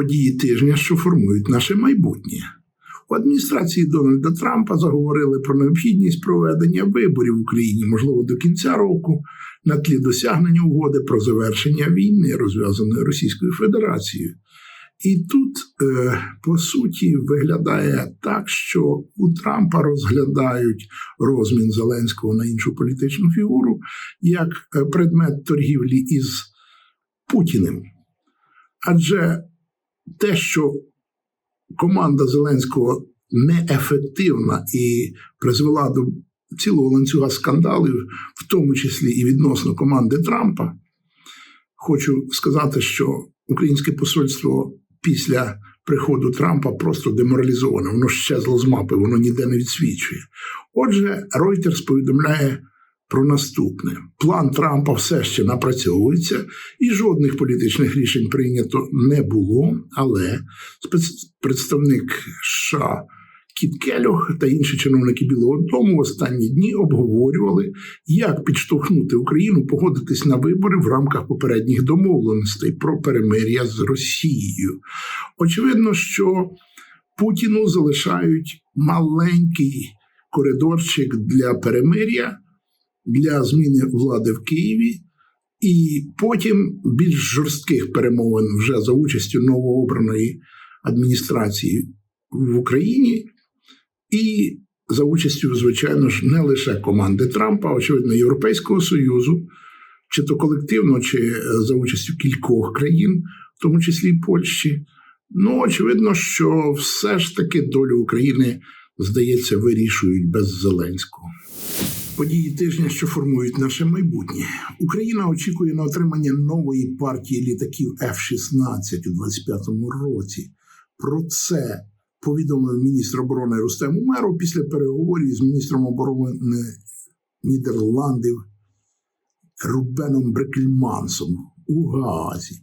події тижня, що формують наше майбутнє. У адміністрації Дональда Трампа заговорили про необхідність проведення виборів в Україні, можливо, до кінця року, на тлі досягнення угоди про завершення війни, розв'язаної Російською Федерацією. І тут, е, по суті, виглядає так, що у Трампа розглядають розмін Зеленського на іншу політичну фігуру як е, предмет торгівлі із Путіним. Адже те, що команда Зеленського неефективна і призвела до цілого ланцюга скандалів, в тому числі і відносно команди Трампа, хочу сказати, що українське посольство після приходу Трампа просто деморалізоване, воно щезло з мапи, воно ніде не відсвічує. Отже, Reuters повідомляє про наступне: план Трампа все ще напрацьовується, і жодних політичних рішень прийнято не було. Але представник США Кіт Келох та інші чиновники Білого Дому в останні дні обговорювали, як підштовхнути Україну погодитись на вибори в рамках попередніх домовленостей про перемир'я з Росією. Очевидно, що Путіну залишають маленький коридорчик для перемир'я для зміни влади в Києві, і потім більш жорстких перемовин вже за участю новообраної адміністрації в Україні, і за участю, звичайно ж, не лише команди Трампа, а очевидно, Європейського Союзу, чи то колективно, чи за участю кількох країн, в тому числі Польщі. Ну, очевидно, що все ж таки долю України, здається, вирішують без Зеленського події тижня, що формують наше майбутнє. Україна очікує на отримання нової партії літаків F-16 у 2025 році. Про це повідомив міністр оборони Рустем Умеров після переговорів з міністром оборони Нідерландів Рубеном Брекельмансом у Гаазі.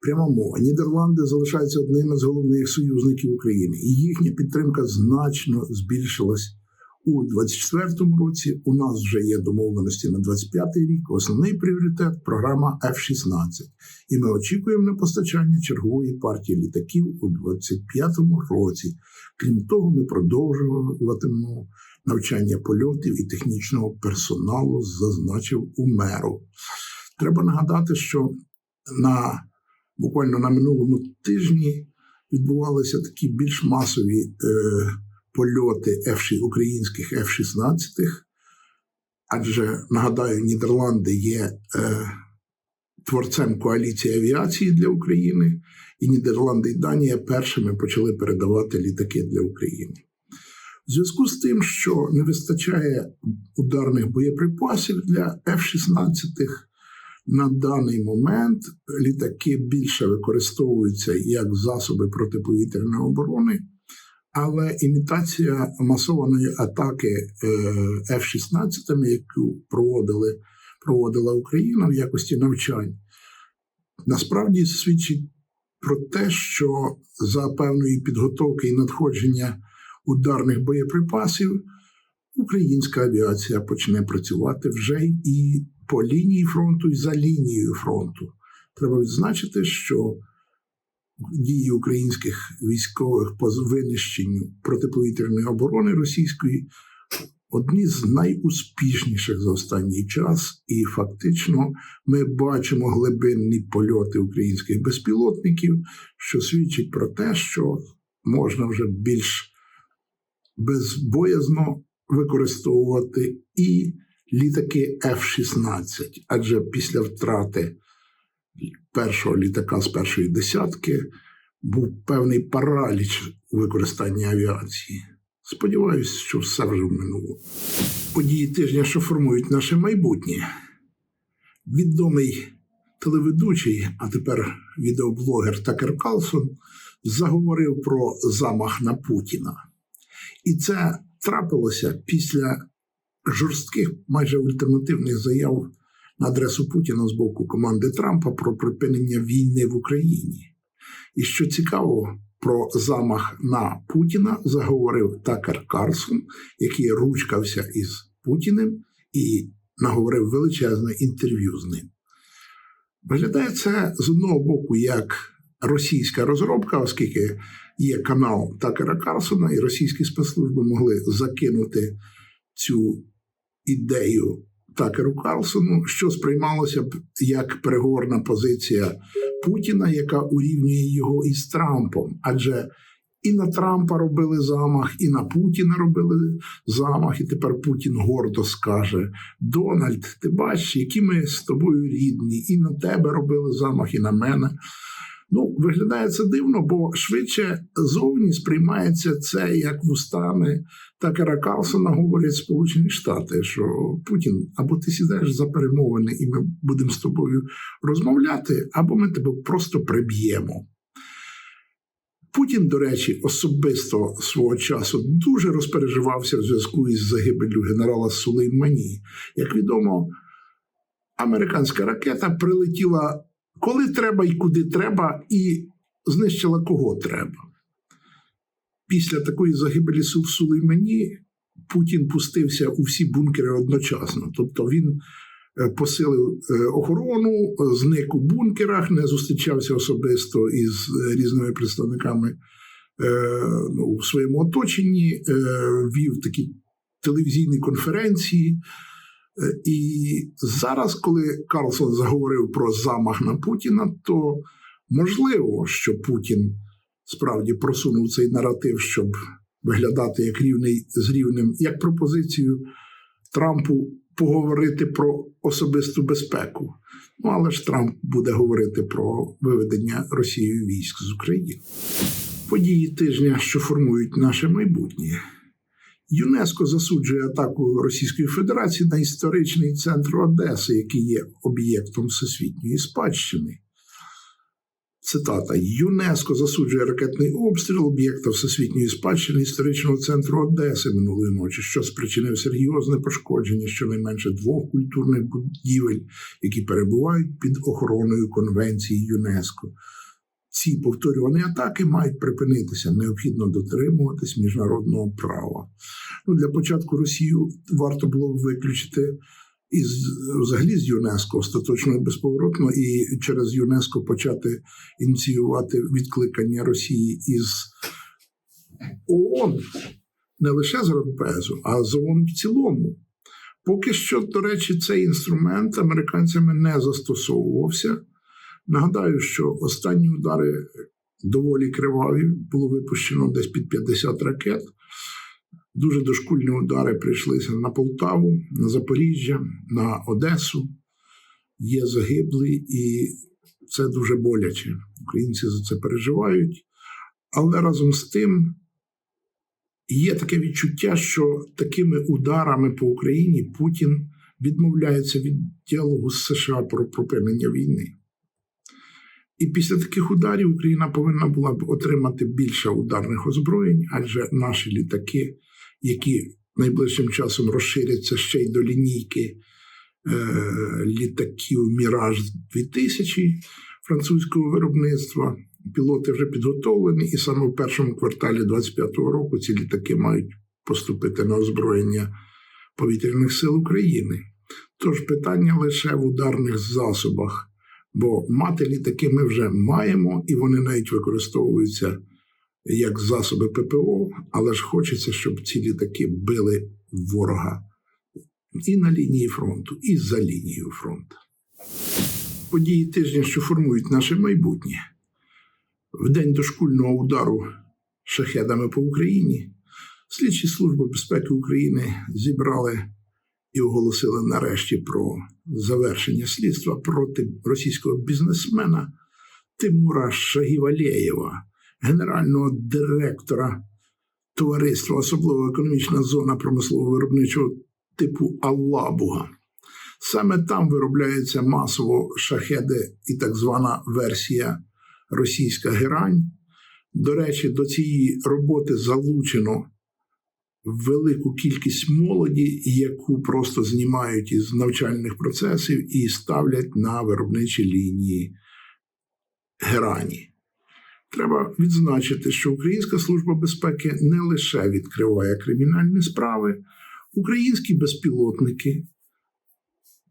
Пряма мова. Нідерланди залишаються одним із головних союзників України, і їхня підтримка значно збільшилась у 2024 році у нас вже є домовленості на 2025 рік. Основний пріоритет програма F-16. І ми очікуємо на постачання чергової партії літаків у 2025 році. Крім того, ми продовжуватимемо навчання польотів і технічного персоналу, зазначив у меру. Треба нагадати, що на буквально на минулому тижні відбувалися такі більш масові. Е, польоти F українських F-16, адже нагадаю, Нідерланди є е, творцем коаліції авіації для України, і Нідерланди і Данія першими почали передавати літаки для України. В зв'язку з тим, що не вистачає ударних боєприпасів для F-16, на даний момент літаки більше використовуються як засоби протиповітряної оборони. Але імітація масованої атаки е, F-16, яку проводили, проводила Україна в якості навчань, насправді свідчить про те, що за певної підготовки і надходження ударних боєприпасів українська авіація почне працювати вже і по лінії фронту, і за лінією фронту. Треба відзначити, що дії українських військових по винищенню протиповітряної оборони російської одні з найуспішніших за останній час, і фактично ми бачимо глибинні польоти українських безпілотників, що свідчить про те, що можна вже більш безбоязно використовувати і літаки F-16, адже після втрати першого літака з першої десятки був певний параліч у використанні авіації. Сподіваюся, що все вже минуло. Події тижня, що формують наше майбутнє. Відомий телеведучий, а тепер відеоблогер Такер Калсон, заговорив про замах на Путіна. І це трапилося після жорстких, майже ультимативних заяв на адресу Путіна з боку команди Трампа про припинення війни в Україні. І що цікаво, про замах на Путіна заговорив Такер Карлсон, який ручкався із Путіним і наговорив величезне інтерв'ю з ним. Виглядає це з одного боку як російська розробка, оскільки є канал Такера Карлсона, і російські спецслужби могли закинути цю ідею Такеру Карлсону, що сприймалося б як переговорна позиція Путіна, яка урівнює його із Трампом. Адже і на Трампа робили замах, і на Путіна робили замах. І тепер Путін гордо скаже: Дональд, ти бачиш, які ми з тобою рідні, і на тебе робили замах, і на мене. Ну, виглядає це дивно, бо швидше зовні сприймається це як вустами Такера Карлсона говорять Сполучені Штати, що Путін або ти сідаєш за перемовини, і ми будемо з тобою розмовляти, або ми тебе просто приб'ємо. Путін, до речі, особисто свого часу дуже розпереживався в зв'язку із загибелью генерала Сулеймані. Як відомо, американська ракета прилетіла коли треба і куди треба, і знищила кого треба. Після такої загибелі в Сулеймані Путін пустився у всі бункери одночасно. Тобто він е, посилив е, охорону, зник у бункерах, не зустрічався особисто із різними представниками е, ну, в своєму оточенні, вів такі телевізійні конференції. І зараз, коли Карлсон заговорив про замах на Путіна, то можливо, що Путін справді просунув цей наратив, щоб виглядати як рівний з рівнем, як пропозицію Трампу поговорити про особисту безпеку. Ну але ж Трамп буде говорити про виведення Росією військ з України. Події тижня, що формують наше майбутнє. ЮНЕСКО засуджує атаку Російської Федерації на історичний центр Одеси, який є об'єктом всесвітньої спадщини. Цитата: ЮНЕСКО засуджує ракетний обстріл об'єкта всесвітньої спадщини історичного центру Одеси минулої ночі, що спричинив серйозне пошкодження щонайменше двох культурних будівель, які перебувають під охороною Конвенції ЮНЕСКО. Ці повторювані атаки мають припинитися. Необхідно дотримуватись міжнародного права. Ну, Для початку Росію варто було виключити із взагалі з ЮНЕСКО остаточно і безповоротно, і через ЮНЕСКО почати ініціювати відкликання Росії із ООН не лише з Радбезу, а з ООН в цілому. Поки що, до речі, цей інструмент американцями не застосовувався. Нагадаю, що останні удари доволі криваві, було випущено десь під 50 ракет. Дуже дошкульні удари прийшлися на Полтаву, на Запоріжжя, на Одесу. Є загиблі, і це дуже боляче. Українці за це переживають. Але разом з тим є таке відчуття, що такими ударами по Україні Путін відмовляється від діалогу з США про припинення війни. І після таких ударів Україна повинна була б отримати більше ударних озброєнь, адже наші літаки, які найближчим часом розширяться ще й до лінійки е, літаків Міраж 2000 французького виробництва, пілоти вже підготовлені, і саме в першому кварталі 2025 року ці літаки мають поступити на озброєння повітряних сил України. Тож питання лише в ударних засобах. Бо мати літаки ми вже маємо, і вони навіть використовуються як засоби ППО, але ж хочеться, щоб ці літаки били ворога і на лінії фронту, і за лінією фронту. Події тижня, що формують наше майбутнє. В день дошкульного удару шахедами по Україні слідчі служби безпеки України зібрали і оголосили нарешті про завершення слідства проти російського бізнесмена Тимура Шагівалєєва, генерального директора товариства Особлива економічна зона промислового виробничого типу Аллабуга. Саме там виробляються масово шахеди і так звана версія російська герань. До речі, до цієї роботи залучено велику кількість молоді, яку просто знімають із навчальних процесів і ставлять на виробничі лінії герані. Треба відзначити, що Українська служба безпеки не лише відкриває кримінальні справи, українські безпілотники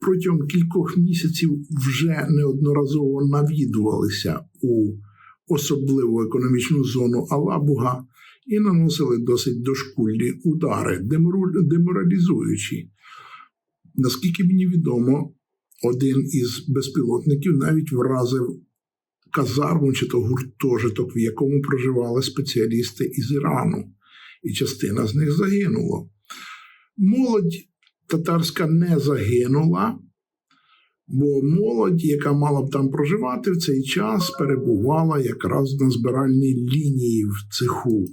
протягом кількох місяців вже неодноразово навідувалися у особливу економічну зону Алабуга і наносили досить дошкульні удари, деморалізуючи. Наскільки мені відомо, один із безпілотників навіть вразив казарму чи то гуртожиток, в якому проживали спеціалісти із Ірану, і частина з них загинула. Молодь татарська не загинула, бо молодь, яка мала б там проживати в цей час, перебувала якраз на збиральній лінії в цеху.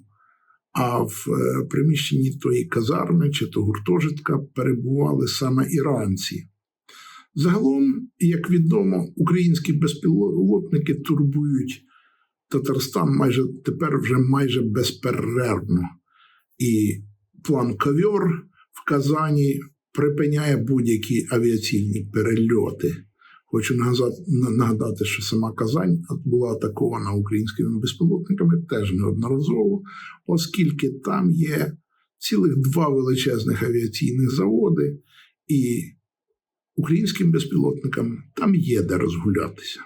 А в е, приміщенні тої казарми чи то гуртожитка перебували саме іранці. Загалом, як відомо, українські безпілотники турбують Татарстан майже тепер вже майже безперервно. І план Ковьор в Казані припиняє будь-які авіаційні перельоти. Хочу нагадати, що сама Казань була атакована українськими безпілотниками теж неодноразово, оскільки там є цілих два величезних авіаційних заводи, і українським безпілотникам там є де розгулятися.